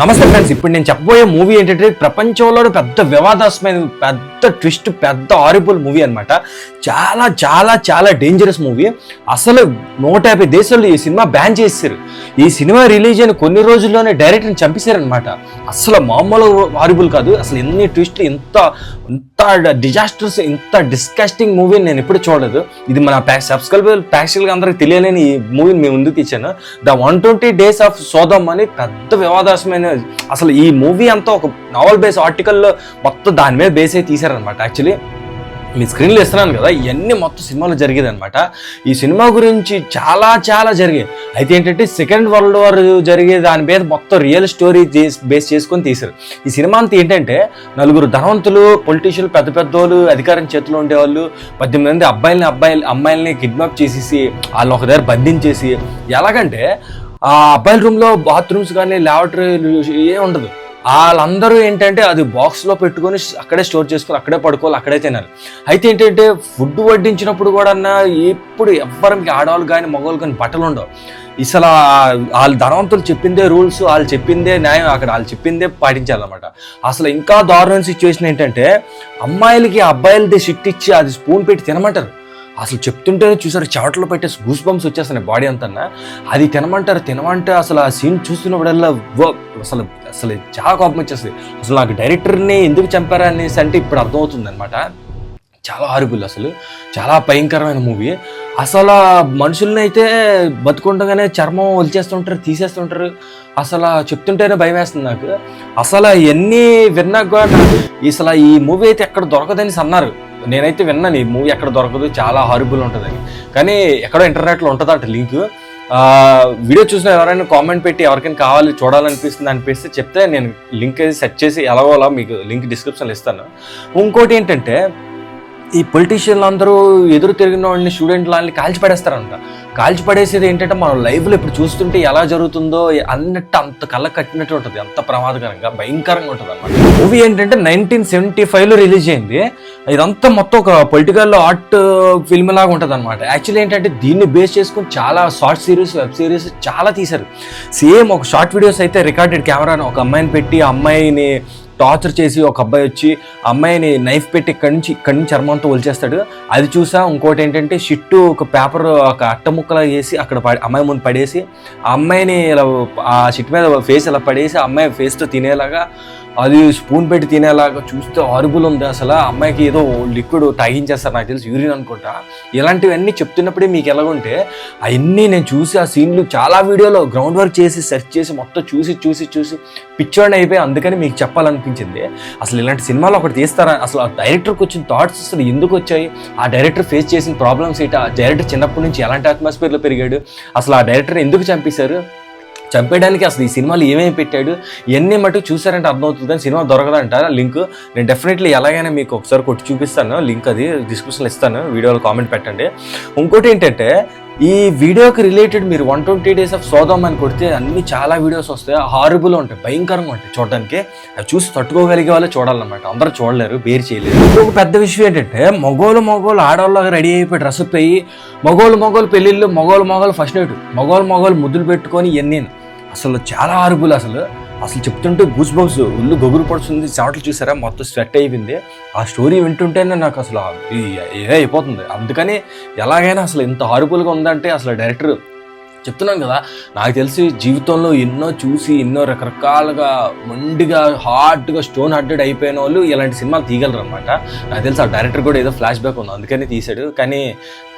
నమస్తే ఫ్రెండ్స్ ఇప్పుడు నేను చెప్పబోయే మూవీ ఏంటంటే ప్రపంచంలో పెద్ద వివాదాస్మైన పెద్ద ట్విస్ట్ పెద్ద ఆరిబుల్ మూవీ అన్నమాట. చాలా చాలా చాలా డేంజరస్ మూవీ అసలు నూట యాభై దేశాల్లో ఈ సినిమా బ్యాన్ చేశారు ఈ సినిమా రిలీజ్ అయిన కొన్ని రోజుల్లోనే డైరెక్టర్ని చంపేశారనమాట అసలు మామూలు ఆరిబుల్ కాదు. అసలు ఎన్ని ట్విస్ట్లు ఇంత ఇంత డిజాస్టర్స్ ఇంత డిస్కస్టింగ్ మూవీని నేను ఎప్పుడు చూడలేదు. ఇది మన సబ్స్క్రైబర్ ప్యాక్షన్గా అందరికి తెలియలేని ఈ మూవీని మేము ముందుకు ఇచ్చాను the one twenty days of Sodom అని పెద్ద వివాదాస్మైన అసలు ఈ మూవీ అంతా ఒక నావల్ బేస్ ఆర్టికల్లో మొత్తం దాని మీద బేస్ అయి తీశారనమాట యాక్చువల్లీ మీ స్క్రీన్లో ఇస్తున్నాను కదా ఇవన్నీ మొత్తం సినిమాలో జరిగేది అనమాట ఈ సినిమా గురించి చాలా చాలా జరిగాయి. అయితే ఏంటంటే సెకండ్ వరల్డ్ వార్ జరిగే దాని మీద మొత్తం రియల్ స్టోరీ బేస్ చేసుకొని తీశారు. ఈ సినిమా అంతా ఏంటంటే నలుగురు ధనవంతులు పొలిటీషియన్లు పెద్ద పెద్దోళ్ళు అధికారం చేతిలో ఉండేవాళ్ళు పద్దెనిమిది మంది అబ్బాయిలని అబ్బాయిలు అమ్మాయిల్ని కిడ్నాప్ చేసేసి వాళ్ళు ఒక దగ్గర బంధించేసి ఎలాగంటే ఆ అబ్బాయిల రూమ్లో బాత్రూమ్స్ కానీ ల్యాబరేటరీ ఏ ఉండదు. వాళ్ళందరూ ఏంటంటే అది బాక్స్లో పెట్టుకొని అక్కడే స్టోర్ చేసుకొని అక్కడే పడుకోవాలి అక్కడే తినాలి. అయితే ఏంటంటే ఫుడ్ వడ్డించినప్పుడు కూడా ఎప్పుడు ఎవ్వరికి ఆడవాళ్ళు కానీ మగవాళ్ళు కానీ బట్టలు ఉండవు. అసలు వాళ్ళ ధనవంతులు చెప్పిందే రూల్స్ వాళ్ళు చెప్పిందే న్యాయం అక్కడ వాళ్ళు చెప్పిందే పాటించాలన్నమాట. అసలు ఇంకా దారుణ సిచ్యువేషన్ ఏంటంటే అమ్మాయిలకి అబ్బాయిలది షిట్ ఇచ్చి అది స్పూన్ పెట్టి తినమంటారు. అసలు చెప్తుంటేనే చూసారు చెవట్లో పెట్టే గూస్ బంప్స్ వచ్చేస్తున్నాయి బాడీ అంతన్నా అది తినమంటారు తినమంటే అసలు ఆ సీన్ చూస్తున్నప్పుడల్లా అసలు అసలు చాలా కోపం వచ్చేస్తుంది. అసలు నాకు డైరెక్టర్ని ఎందుకు చంపారా అనేసి అంటే ఇప్పుడు అర్థమవుతుంది అనమాట చాలా హారిబుల్ అసలు. చాలా భయంకరమైన మూవీ అసలు మనుషుల్ని అయితే బతుకుండగానే చర్మం వలిచేస్తుంటారు తీసేస్తుంటారు. అసలు చెప్తుంటేనే భయం వేస్తుంది నాకు. అసలు ఎన్ని విన్నాక కూడా అసలు ఈ మూవీ అయితే ఎక్కడ దొరకదని అన్నారు. నేనైతే విన్నాను ఈ మూవీ ఎక్కడ దొరకదు చాలా హారిబుల్ ఉంటుందని. కానీ ఎక్కడో ఇంటర్నెట్లో ఉంటుందట లింక్. వీడియో చూసిన ఎవరైనా కామెంట్ పెట్టి ఎవరికైనా కావాలి చూడాలనిపిస్తుంది అనిపిస్తే చెప్తే నేను లింక్ సెట్ చేసి ఎలాగో అలా మీకు లింక్ డిస్క్రిప్షన్లో ఇస్తాను. ఇంకోటి ఏంటంటే ఈ పొలిటీషియన్లు అందరూ ఎదురు తిరిగిన వాళ్ళని స్టూడెంట్ వాళ్ళని కాల్చిపడేస్తారంట. కాల్చిపడేసేది ఏంటంటే మనం లైవ్లో ఇప్పుడు చూస్తుంటే ఎలా జరుగుతుందో అన్నట్టు అంత కళ్ళ కట్టినట్టు ఉంటుంది. అంత ప్రమాదకరంగా భయంకరంగా ఉంటుంది అనమాట మూవీ ఏంటంటే నైన్టీన్ సెవెంటీ ఫైవ్లో రిలీజ్ అయింది. ఇదంతా మొత్తం ఒక పొలిటికల్ ఆర్ట్ ఫిల్మ్ లాగా ఉంటుంది అనమాట యాక్చువల్లీ ఏంటంటే దీన్ని బేస్ చేసుకుని చాలా షార్ట్ సిరీస్ వెబ్ సిరీస్ చాలా తీశారు. సేమ్ ఒక షార్ట్ వీడియోస్ అయితే రికార్డెడ్ కెమెరాని ఒక అమ్మాయిని పెట్టి ఆ అమ్మాయిని టార్చర్ చేసి ఒక అబ్బాయి వచ్చి అమ్మాయిని నైఫ్ పెట్టి ఇక్కడి నుంచి ఇక్కడి నుంచి చర్మంతో ఒలిచేస్తాడు. అది చూసా. ఇంకోటి ఏంటంటే షిట్టు ఒక పేపర్ ఒక అట్ట ముక్కలా వేసి అక్కడ పడి అమ్మాయి ముందు పడేసి ఆ అమ్మాయిని ఇలా ఆ షిట్ మీద ఫేస్ ఇలా పడేసి ఆ అమ్మాయి ఫేస్తో తినేలాగా అది స్పూన్ పెట్టి తినేలాగా చూస్తే ఆరుబుల్ ఉంది అసలు. ఆ అమ్మాయికి ఏదో లిక్విడ్ తాగించేస్తారు నాకు తెలిసి యూరిన్ అనుకుంటా. ఇలాంటివన్నీ చెప్తున్నప్పుడే మీకు ఎలాగుంటే అవన్నీ నేను చూసి ఆ సీన్లు చాలా వీడియోలో గ్రౌండ్ వర్క్ చేసి సెర్చ్ చేసి మొత్తం చూసి చూసి చూసి పిచ్చోడిని అయిపోయి అందుకని మీకు చెప్పాలనిపించింది. అసలు ఇలాంటి సినిమాలు ఒకటి తీస్తారా? అసలు ఆ డైరెక్టర్కి వచ్చిన థాట్స్ అసలు ఎందుకు వచ్చాయి? ఆ డైరెక్టర్ ఫేస్ చేసిన ప్రాబ్లమ్స్ ఏంటి? ఆ డైరెక్టర్ చిన్నప్పటి నుంచి ఎలాంటి అట్మాస్ఫియర్లో పెరిగాడు? అసలు ఆ డైరెక్టర్ ఎందుకు చంపేశారు? చంపేయడానికి అసలు ఈ సినిమాలు ఏమేమి పెట్టాడు ఎన్ని మటుకు చూసారంటే అర్థమవుతుంది కానీ సినిమా దొరకదంట. లింక్ నేను డెఫినెట్లీ ఎలాగైనా మీకు ఒకసారి కొట్టి చూపిస్తాను. లింక్ అది డిస్క్రిప్షన్లో ఇస్తాను. వీడియోలో కామెంట్ పెట్టండి. ఇంకోటి ఏంటంటే ఈ వీడియోకి రిలేటెడ్ మీరు one twenty days of Sodom అని కొడితే అన్ని చాలా వీడియోస్ వస్తాయి. హారబుల్ ఉంటాయి. భయంకరంగా ఉంటాయి చూడడానికి. అవి చూసి తట్టుకోగలిగే వాళ్ళే చూడాలన్నమాట. అందరూ చూడలేరు బేర్ చేయలేరు. ఇంకొక పెద్ద విషయం ఏంటంటే మగోళ్ళు మగోళ్ళు ఆడవాళ్ళగా రెడీ అయిపోయి డ్రెస్ అయ్యి మగోళ్ళు మగోళ్ళు పెళ్ళిళ్ళు మగోళ్ళు మగోళ్ళు ఫస్ట్ నైట్ మగోళ్ళు మగోళ్ళు ముద్దులు పెట్టుకొని ఇవన్నీ అసలు చాలా హారబుల్ అసలు. అసలు చెప్తుంటే గూస్ బంప్స్ ఒళ్ళు గొగురు పడుతుంది. చాటలు చూసారా? మొత్తం స్వెట్ అయిపోయింది. ఆ స్టోరీ వింటుంటేనే నాకు అసలు ఈ- ఏ అయిపోతుంది. అందుకని ఎలాగైనా అసలు ఇంత హారబుల్గా ఉందంటే అసలు డైరెక్టర్ చెప్తున్నాను కదా నాకు తెలిసి జీవితంలో ఎన్నో చూసి ఎన్నో రకరకాలుగా మొండిగా హార్డ్గా స్టోన్ హార్టెడ్ అయిపోయిన వాళ్ళు ఇలాంటి సినిమాలు తీయగలరు అనమాట నాకు తెలిసి ఆ డైరెక్టర్ కూడా ఏదో ఫ్లాష్ బ్యాక్ ఉంది అందుకని తీశాడు. కానీ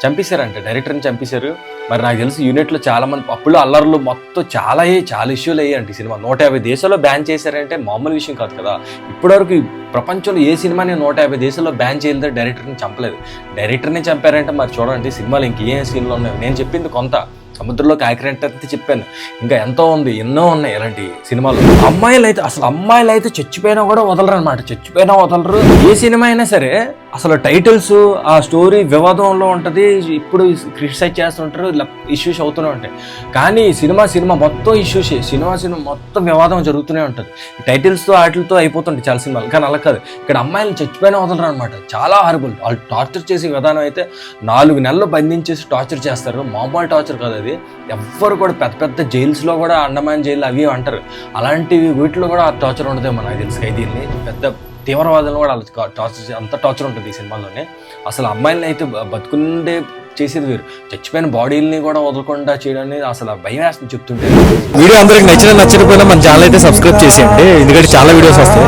చంపేశారంట డైరెక్టర్ని చంపేశారు. మరి నాకు తెలిసి యూనిట్లో చాలా మంది అల్లర్లు మొత్తం చాలా అయ్యాయి చాలా ఇష్యూలు అయ్యాయి ఈ సినిమా. నూట యాభై దేశాల్లో బ్యాన్ చేశారంటే మామూలు విషయం కాదు కదా. ఇప్పటివరకు ఈ ప్రపంచంలో ఏ సినిమాని నూట యాభై దేశాల్లో బ్యాన్ చేయలేదు డైరెక్టర్ని చంపలేదు. డైరెక్టర్ని చంపారంటే మరి చూడండి సినిమాలు ఇంకేం సీన్లు ఉన్నాయి? నేను చెప్పింది కొంత. సముద్రంలో యాక్సిడెంట్ అయితే చెప్పాను. ఇంకా ఎంతో ఉంది ఎన్నో ఉన్నాయి ఇలాంటి సినిమాలు. అమ్మాయిలు అయితే అసలు అమ్మాయిలు అయితే చచ్చిపోయినా కూడా వదలరు అనమాట చచ్చిపోయినా వదలరు. ఏ సినిమా అయినా సరే అసలు టైటిల్స్ ఆ స్టోరీ వివాదంలో ఉంటుంది. ఇప్పుడు క్రిటిసైజ్ చేస్తుంటారు ఇష్యూస్ అవుతూనే ఉంటాయి. కానీ సినిమా సినిమా మొత్తం ఇష్యూస్ సినిమా సినిమా మొత్తం వివాదం జరుగుతూనే ఉంటుంది. టైటిల్స్తో వాటితో అయిపోతుంటాయి చాలా సినిమాలు. కానీ అలా కాదు. ఇక్కడ అమ్మాయిలు చచ్చిపోయినా వదలరు అనమాట చాలా హారబుల్ వాళ్ళు టార్చర్ చేసే విధానం అయితే నాలుగు నెలలు బంధించేసి టార్చర్ చేస్తారు. మామూలు టార్చర్ కాదు అవి ఎవ్వరు కూడా పెద్ద పెద్ద జైల్స్లో కూడా అండమాన్ జైలు అవి అంటారు. అలాంటివి వీటిలో కూడా ఆ టార్చర్ ఉండదేమో నాకు తెలుసు ఖైదీల్ని పెద్ద తీవ్రవాదులను కూడా అలా టార్చర్ అంత టార్చర్ ఉంటుంది ఈ సినిమాలోనే. అసలు అమ్మాయిలని అయితే బతుకుండే చేసేది వేరు. చచ్చిపోయిన బాడీలని కూడా వదలకుండా చేయడాన్ని అసలు భయం వేస్తుంది చెప్తుంటే. వీడియో అందరికి నచ్చిన నచ్చకపోయినా మన ఛానల్ అయితే సబ్స్క్రైబ్ చేసేయండి. ఎందుకంటే చాలా వీడియోస్ వస్తాయి.